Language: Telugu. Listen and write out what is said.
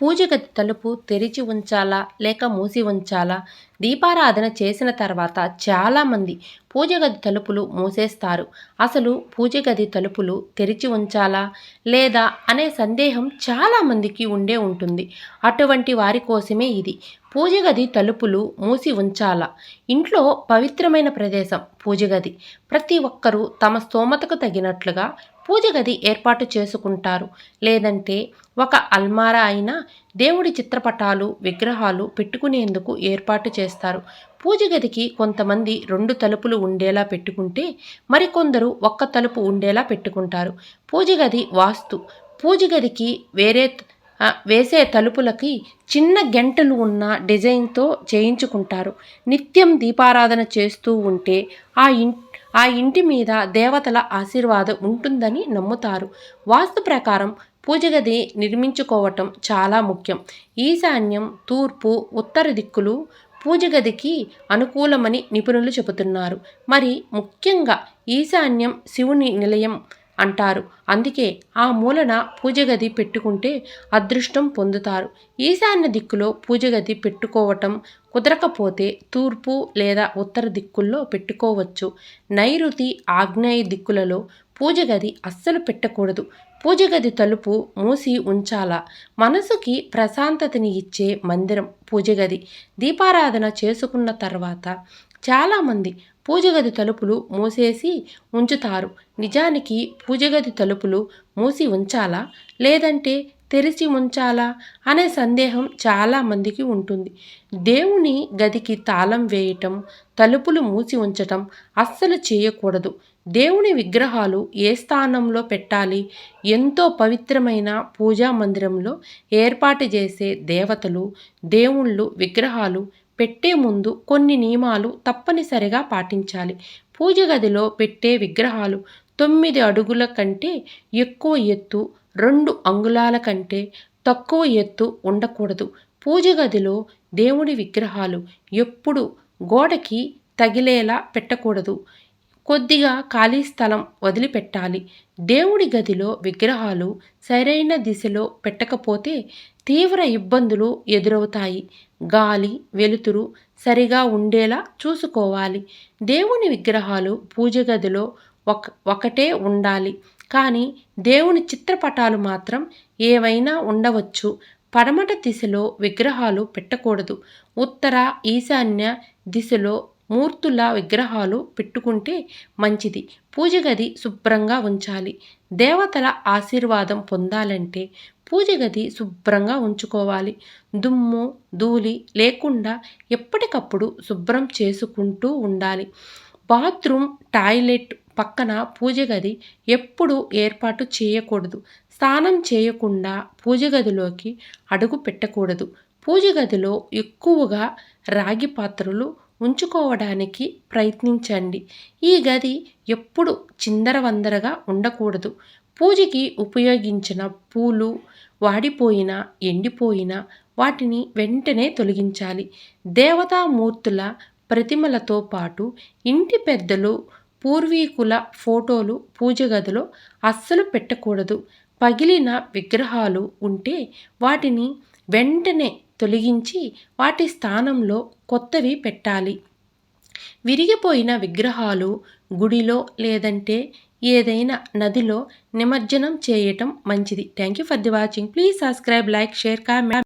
పూజ గది తలుపు తెరిచి ఉంచాలా లేక మూసి ఉంచాలా? దీపారాధన చేసిన తర్వాత చాలామంది పూజ గది తలుపులు మూసేస్తారు. అసలు పూజ గది తలుపులు తెరిచి ఉంచాలా? లేదా? అనే సందేహం చాలామందికి ఉండే ఉంటుంది. అటువంటి వారి కోసమే ఇది. పూజ గది తలుపులు మూసి ఉంచాలా? ఇంట్లో పవిత్రమైన ప్రదేశం పూజ గది. ప్రతి ఒక్కరూ తమ స్తోమతకు తగినట్లుగా పూజ గది ఏర్పాటు చేసుకుంటారు. లేదంటే ఒక అల్మారా అయినా దేవుడి చిత్రపటాలు విగ్రహాలు పెట్టుకునేందుకు ఏర్పాటు చేస్తారు పూజ గదికి కొంతమంది రెండు తలుపులు ఉండేలా పెట్టుకుంటే మరికొందరు ఒక్క తలుపు ఉండేలా పెట్టుకుంటారు. పూజ గది వాస్తు. పూజ గదికి వేరే వేసే తలుపులకి చిన్న గంటలు ఉన్న డిజైన్తో చేయించుకుంటారు. నిత్యం దీపారాధన చేస్తూ ఉంటే ఆ ఇంటి ఆ ఇంటి మీద దేవతల ఆశీర్వాదం ఉంటుందని నమ్ముతారు. వాస్తు ప్రకారం పూజ గది నిర్మించుకోవటం చాలా ముఖ్యం. ఈశాన్యం తూర్పు ఉత్తర దిక్కులు పూజ గదికి అనుకూలమని నిపుణులు చెబుతున్నారు. మరి ముఖ్యంగా ఈశాన్యం శివుని నిలయం అంటారు. అందుకే ఆ మూలన పూజ గది పెట్టుకుంటే అదృష్టం పొందుతారు. ఈశాన్య దిక్కులో పూజ గది పెట్టుకోవటం కుదరకపోతే తూర్పు లేదా ఉత్తర దిక్కుల్లో పెట్టుకోవచ్చు. నైరుతి ఆగ్నేయ దిక్కులలో పూజ గది అస్సలు పెట్టకూడదు. పూజ గది తలుపు మూసి ఉంచాలా? మనసుకి ప్రశాంతతని ఇచ్చే మందిరం పూజ గది దీపారాధన చేసుకున్న తర్వాత చాలామంది పూజగది తలుపులు మూసేసి ఉంచుతారు. నిజానికి పూజగది తలుపులు మూసి ఉంచాలా? లేదంటే తెరిచి ఉంచాలా అనే సందేహం చాలామందికి ఉంటుంది. దేవుని గదికి తాళం వేయటం తలుపులు మూసి ఉంచటం అస్సలు చేయకూడదు. దేవుని విగ్రహాలు ఏ స్థానంలో పెట్టాలి? ఎంతో పవిత్రమైన పూజా మందిరంలో ఏర్పాటు చేసే దేవతలు దేవుళ్ళు విగ్రహాలు పెట్టే ముందు కొన్ని నియమాలు తప్పనిసరిగా పాటించాలి. పూజ గదిలో పెట్టే విగ్రహాలు తొమ్మిది అడుగుల కంటే ఎక్కువ ఎత్తు రెండు అంగుళాల కంటే తక్కువ ఎత్తు ఉండకూడదు. పూజ గదిలో దేవుడి విగ్రహాలు ఎప్పుడు గోడకి తగిలేలా పెట్టకూడదు. కొద్దిగా ఖాళీ స్థలం వదిలిపెట్టాలి. దేవుడి గదిలో విగ్రహాలు సరైన దిశలో పెట్టకపోతే తీవ్ర ఇబ్బందులు ఎదురవుతాయి. గాలి వెలుతురు సరిగా ఉండేలా చూసుకోవాలి. దేవుని విగ్రహాలు పూజ గదిలో ఒక ఒకటే ఉండాలి. కానీ దేవుని చిత్రపటాలు మాత్రం ఏవైనా ఉండవచ్చు. పడమట దిశలో విగ్రహాలు పెట్టకూడదు. ఉత్తర ఈశాన్య దిశలో మూర్తుల విగ్రహాలు పెట్టుకుంటే మంచిది. పూజ గది శుభ్రంగా ఉంచాలి. దేవతల ఆశీర్వాదం పొందాలంటే పూజ గది శుభ్రంగా ఉంచుకోవాలి. దుమ్ము ధూళి లేకుండా ఎప్పటికప్పుడు శుభ్రం చేసుకుంటూ ఉండాలి. బాత్రూమ్ టాయిలెట్ పక్కన పూజ గది ఎప్పుడు ఏర్పాటు చేయకూడదు. స్నానం చేయకుండా పూజ గదిలోకి అడుగు పెట్టకూడదు. పూజ గదిలో ఎక్కువగా రాగి పాత్రలు ఉంచుకోవడానికి ప్రయత్నించండి. ఈ గది ఎప్పుడు చిందరవందరగా ఉండకూడదు. పూజకి ఉపయోగించిన పూలు వాడిపోయిన ఎండిపోయిన వాటిని వెంటనే తొలగించాలి. దేవతామూర్తుల ప్రతిమలతో పాటు ఇంటి పెద్దలు పూర్వీకుల ఫోటోలు పూజ గదిలో అస్సలు పెట్టకూడదు. పగిలిన విగ్రహాలు ఉంటే వాటిని వెంటనే తొలగించి వాటి స్థానంలో కొత్తవి పెట్టాలి. విరిగిపోయిన విగ్రహాలు గుడిలో లేదంటే ఏదైనా నదిలో నిమజ్జనం చేయటం మంచిది. Thank you for the watching please subscribe like share comment